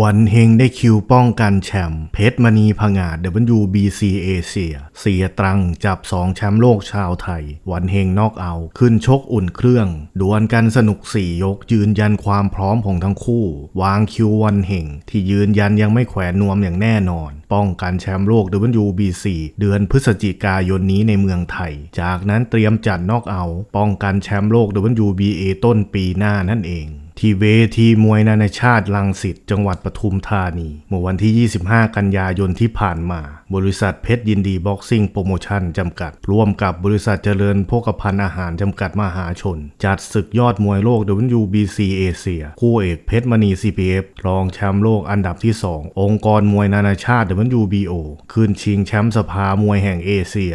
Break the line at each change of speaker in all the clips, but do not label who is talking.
วันเฮงได้คิวป้องกันแชมป์เพชรมณีผงาด WBC เอเชีย เสียตรังจับ 2 แชมป์โลกชาวไทย วันเฮงนอกเอาขึ้นชกอุ่นเครื่อง ดวลกันสนุก 4 ยกยืนยันความพร้อมของทั้งคู่ วางคิววันเฮงที่ยืนยันยังไม่แขวนนวมอย่างแน่นอน ป้องกันแชมป์โลก WBC เดือนพฤศจิกายนนี้ในเมืองไทย จากนั้นเตรียมจัดนอกเอา ป้องกันแชมป์โลก WBA ต้นปีหน้านั่นเอง ที่เวทีมวยนานาชาติลังสิตจังหวัดปทุมธานี เมื่อวันที่ 25 กันยายนที่ผ่านมา บริษัทเพชรยินดีบ็อกซิ่งโปรโมชั่นจำกัด ร่วมกับบริษัทเจริญโภคภัณฑ์อาหารจำกัดมหาชน จัดศึกยอดมวยโลก WBC เอเชียคู่เอกเพชรมณี CPF รองแชมป์โลกอันดับที่ 2 องค์กรมวยนานาชาติ WBO คืนชิงแชมป์สภามวยแห่งเอเชีย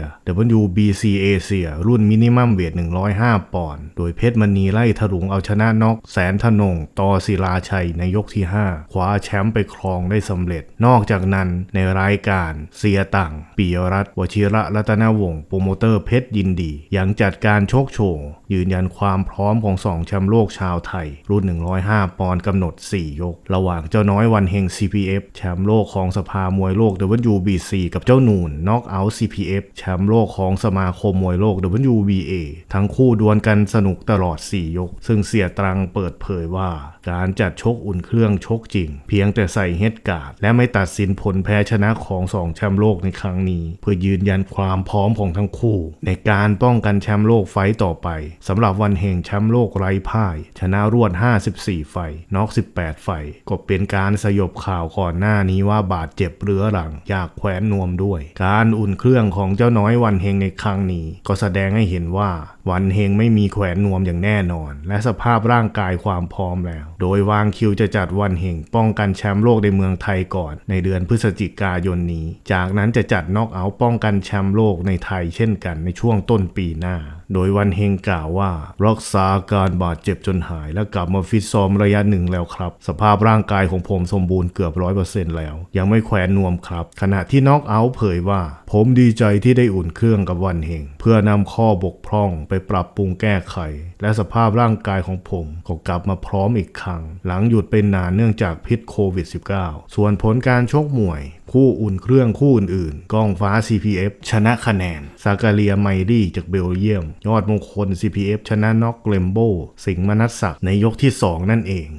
WBC เอเชียรุ่นมินิมัมเวท105 ปอนด์โดยเพชรมณีไล่ถลุงเอาชนะน็อกแสนธนงต่อศิลาชัยในยกที่ 5 คว้าแชมป์ไปครองได้สำเร็จ นอกจากนั้นในรายการเสียตังปิยรัตวชิระรัตนวงศ์โปรโมเตอร์เพชรยินดี ยังจัดการโชคโชว์ยืนยันความพร้อมของ2แชมป์โลกชาวไทย รุ่น 105 ปอนด์กำหนด 4 ยก ระหว่างเจ้าน้อยวันเฮง CPF แชมป์โลกของสภามวยโลก WBC กับเจ้าหนูนน็อกเอาท์ CPF แชมป์โลกของสมาคมมวยโลก WBA ทั้งคู่ดวลกันสนุกตลอด 4 ยก ซึ่งเสียตรังเปิดเผยว่า การจัดชกอุ่นเครื่องชกจริง เพียงแต่ใส่เฮดการ์ด และไม่ตัดสินผลแพ้ชนะของสองแชมป์โลกในครั้งนี้ เพื่อยืนยันความพร้อมของทั้งคู่ ในการป้องกันแชมป์โลกไฟต์ต่อไปสำหรับวันแห่งแชมป์โลกไร้พ่าย ชนะรวด 54 ไฟต์น็อก18 ไฟต์ก็เป็นการสยบข่าวก่อนหน้านี้ว่าบาดเจ็บเรื้อรังอยากแขวนนวมด้วย การอุ่นเครื่องของเจ้าน้อยวันเฮงในครั้งนี้ ก็แสดงให้เห็นว่าวันเฮงไม่มีแขวนนวมอย่างแน่นอน และสภาพร่างกายความพร้อมแล้ว โดยวางคิวจะจัดวันเฮงป้องกันแชมป์โลกในเมืองไทยก่อน ในเดือนพฤศจิกายนนี้ จากนั้นจะจัดน็อกเอาท์ป้องกันแชมป์โลกในไทยเช่นกันในช่วงต้นปีหน้า โดยวันเฮงกล่าวว่า รักษาอาการบาดเจ็บจนหาย และกลับมาฟิตซ้อมระยะหนึ่งแล้วครับ สภาพร่างกายของผมสมบูรณ์เกือบร้อยเปอร์เซ็นต์แล้ว ยังไม่แขวนนวมครับ ขณะที่น็อกเอาท์เผยว่า ผมดีใจที่ได้อุ่นเครื่องกับวันเฮงเพื่อนำข้อบกพร่องไปปรับปรุงแก้ไข และสภาพร่างกายของผมก็กลับมาพร้อมอีกครั้ง หลังหยุดเป็นนานเนื่องจากพิษโควิด -19 ส่วนผลการชกมวย คู่อุ่นเครื่องคู่อื่นๆ กองฟ้า CPF ชนะคะแนน ซากาเลียไมรี่จากเบลเยียม ยอดมงคล CPF ชนะน็อกเลมโบ สิงห์มนัสศักดิ์ในยกที่ 2 นั่นเอง